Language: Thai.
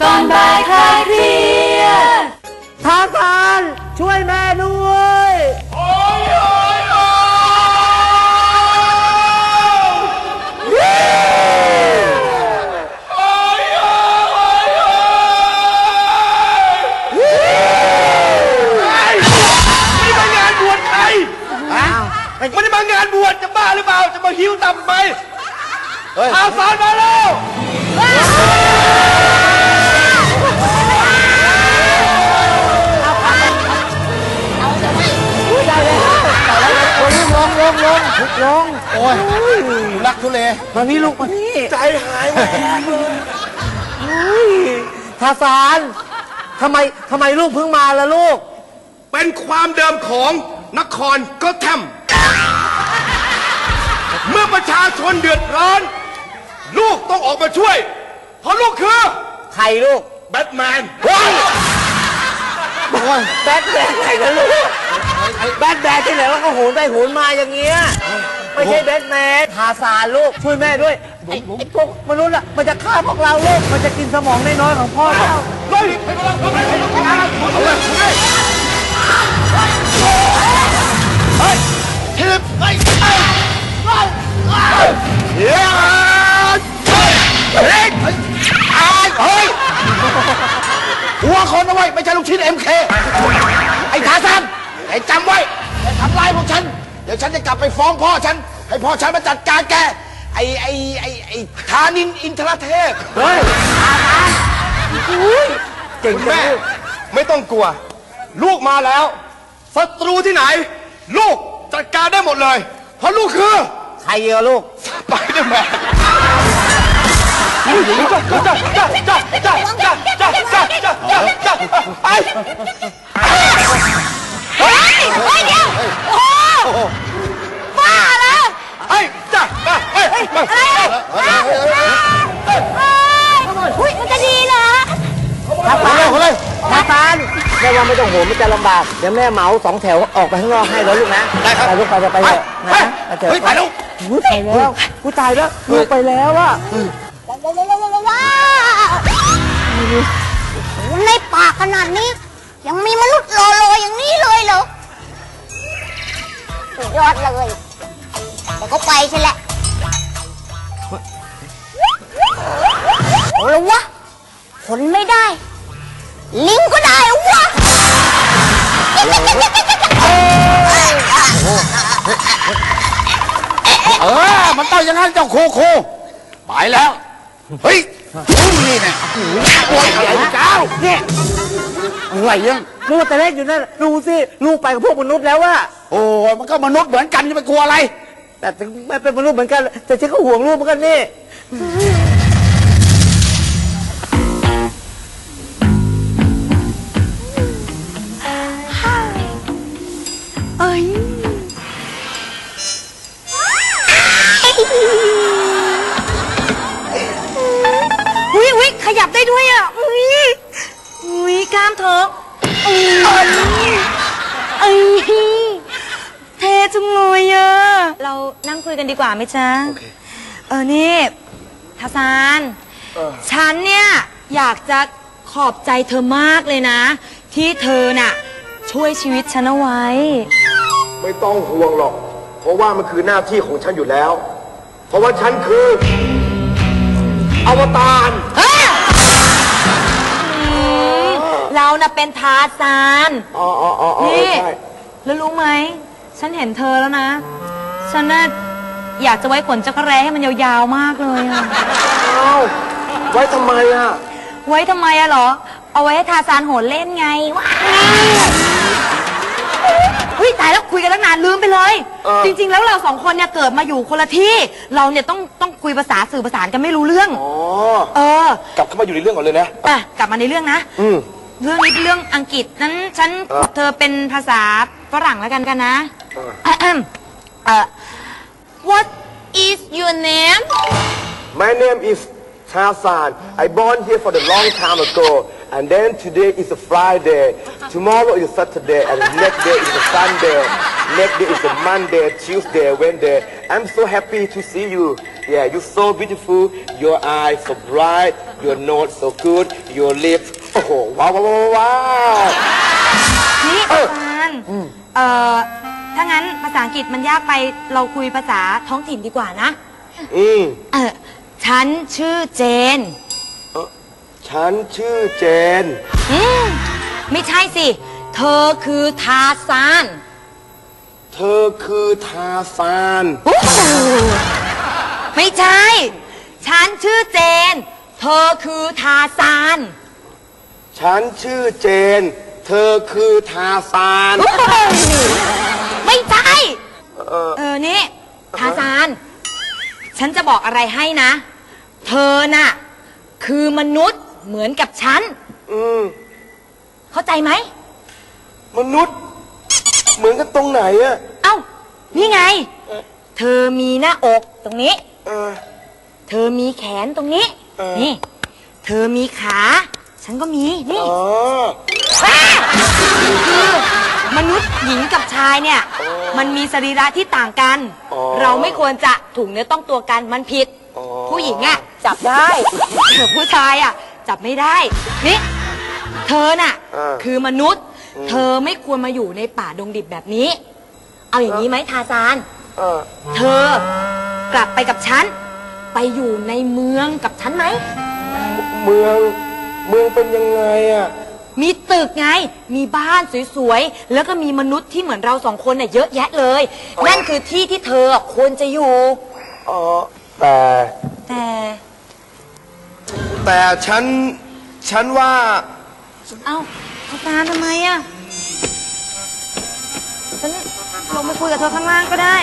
ก่อนบ่ายคลายเครียดทาสานช่วยแม่ด้วยไม่ได้มางานบวชใครไม่ได้มางานบวชจะบ้าหรือเปล่า จะมาหิวตับไปอาสารมาแล้วล งลงลงโอ้ยรักทุเลมานี่ลูกมานี่ใจหายแหมทาสานทำไมทำไมลูกเพิ่งมาล่ะลูก เป็นความเดิมของนครก็แทมเมื่อประชาชนเดือดร้อน ลูกต้องออกมาช่วย เพราะลูกคือ ใครลูก แบทแมน แบทแบทไหนกันลูกแบทแบทที่ไหนว่าเขาโหนไปโหนมาอย่างเงี้ยไม่ใช่แบทแมนทาสานลูกช่วยแม่ด้วยไอ้ไอ้พวกมนุษย์อะมันจะฆ่าพวกเราลูกมันจะกินสมองน้อยๆของพ่อเราเฮ้ยให้กำลังเอาเลย หัวคนเอาไว้ไม่ใช่ลูกชิ้นเอ็มเคไอ้ขาซันไอ้จำไว้อย่าทำลายพวกฉัน เดี๋ยวฉันจะกลับไปฟ้องพ่อฉัน ให้พ่อฉันมาจัดการแก ไอ้ไอ้ไอ้ไอ้ธานินอินทรเทพเฮ้ยเก่งจังแม่ลูกไม่ต้องกลัว ลูกมาแล้วศัตรูที่ไหน ลูกจัดการได้หมดเลย เพราะลูกคือ ใครเยอะลูกสไปเดอร์แม เฮ้ยเฮ้ยเดี๋ยวโอ้โหบ้าเหรอไอ้จ้าไอ้ไอ้อะไรอะอุ้ยมันจะดีเหรอทาสานเลยทาสานแม่ว่าไม่ต้องโหนมันจะลำบาก เดี๋ยวแม่เหมาสองแถวออกไปข้างนอกให้แล้วลูกนะได้ครับ ไปลูกไปจะไปเถอะนะไปเถอะเฮ้ยไปลูกอุ๊ยตายแล้วกูตายแล้วลูกไปแล้วอะ ว้าวในป่าขนาดนี้ ยังมีมนุษย์โลโลอย่างนี้เลยเหรอสุดยอดเลยแต่ก็ไปใช่แหละเอาละวะผลไม่ได้ ลิงก็ได้วะเออ มันต้องอย่างนั้นเจ้าโคโคไปแล้ว เฮ้ยนี่เนี่ยโอ้ยอะไรเจ้าเนี่ยอะไรยังลูกแต่แรกอยู่นั่นดูสิลูกไปกับพวกมนุษย์แล้วอะโอ้ยมันก็มนุษย์เหมือนกันจะไปกลัวอะไร แต่ถึงแม่เป็นมนุษย์เหมือนกัน แต่ฉันก็ห่วงลูกเหมือนกันนี่ามท้องอุ้ยเอ้ยเท่จังเลยอะเรานั่งคุยกันดีกว่าไหมจ๊ะเออนี่ทาซานฉันเนี่ย อยากจะขอบใจเธอมากเลยนะ ที่เธอน่ะ ช่วยชีวิตฉันเอาไว้ ไม่ต้องห่วงหรอก เพราะว่ามันคือหน้าที่ของฉันอยู่แล้ว เพราะว่าฉันคือ อวตาร เราน่ะเป็นทาซาน อ๋ออ๋ออ๋ออ๋อนี่ ใช่แล้วรู้ไหม ฉันเห็นเธอแล้วนะ ฉันน่ะอยากจะไว้ขนจักรแร้ให้มันยาวๆมากเลยอะเอ้าไว้ทำไมอะไว้ทำไมอะเหรอ เอาไว้ให้ทาซานโหนเล่นไงว้าวอุ้ยตายแล้วคุยกันตั้งนานลืมไปเลยเออจริง ๆ แล้วเราสองคนเนี่ยเกิดมาอยู่คนละที่ เราเนี่ยต้องต้องคุยภาษาสื่อภาษานกันไม่รู้เรื่อง อ๋อ เออ กลับเข้ามาอยู่ในเรื่องก่อนเลยนะ อะกลับมาในเรื่องนะ อืม เรื่องนี้เป็นเรื่องอังกฤษนั้นฉันเออ เธอเป็นภาษาฝรั่งแล้วกันกันนะเอออะอืมเอ่อ What is your name My name is Tarzan. I born here for the long time ago. And then today is a Friday. Tomorrow is Saturday. And next day is a Sunday. Next day is a Monday, Tuesday, Wednesday. I'm so happy to see you. Yeah, you're so beautiful. Your eyes so bright. your nose so good your lips โอ้โหว้าวว้าวว้าวว้าว นี่อาจารย์เอ่อถ้างั้นภาษาอังกฤษมันยากไปเราคุยภาษาท้องถิ่นดีกว่านะ อืมเออฉันชื่อเจนฉันชื่อเจน อืมไม่ใช่สิ เธอคือทาซานเธอคือทาซานโอ้โหไม่ใช่ ฉันชื่อเจน เธอคือทาซาน ฉันชื่อเจน เธอคือทาซานโอ้โหไม่ใช่เออเออนี่ทาซาน ฉันจะบอกอะไรให้นะ เธอน่ะ คือมนุษย์เหมือนกับฉัน อืมเข้าใจไหม มนุษย์ เหมือนกันตรงไหนอะเอ้า นี่ไง เธอมีหน้าอกตรงนี้ เออ เธอมีแขนตรงนี้เออนี่ เธอมีขา ฉันก็มี นี่อ๋อแม่คือมนุษย์หญิงกับชายเนี่ย มันมีสรีระที่ต่างกัน อ๋อ เราไม่ควรจะถูกเนื้อต้องตัวกันมันผิด อ๋อผู้หญิงอะ จับได้แต่ผู้ชายอะ จับไม่ได้ นี่ เธอน่ะ เออ คือมนุษย์ เธอไม่ควรมาอยู่ในป่าดงดิบแบบนี้ เอาอย่างนี้ไหมทาซาน เออเธอกลับไปกับฉัน ไปอยู่ในเมืองกับฉันไหม เมือง เมืองเป็นยังไงอะมีตึกไง มีบ้านสวยๆ แล้วก็มีมนุษย์ที่เหมือนเราสองคนน่ะเยอะแยะเลย นั่นคือที่ที่เธอควรจะอยู่ อ๋อ แต่ แต่ แต่ฉัน ฉันว่า เอ้าอาจารย์ทำไมอะฉันลงไปคุยกับเธอข้างล่างก็ได้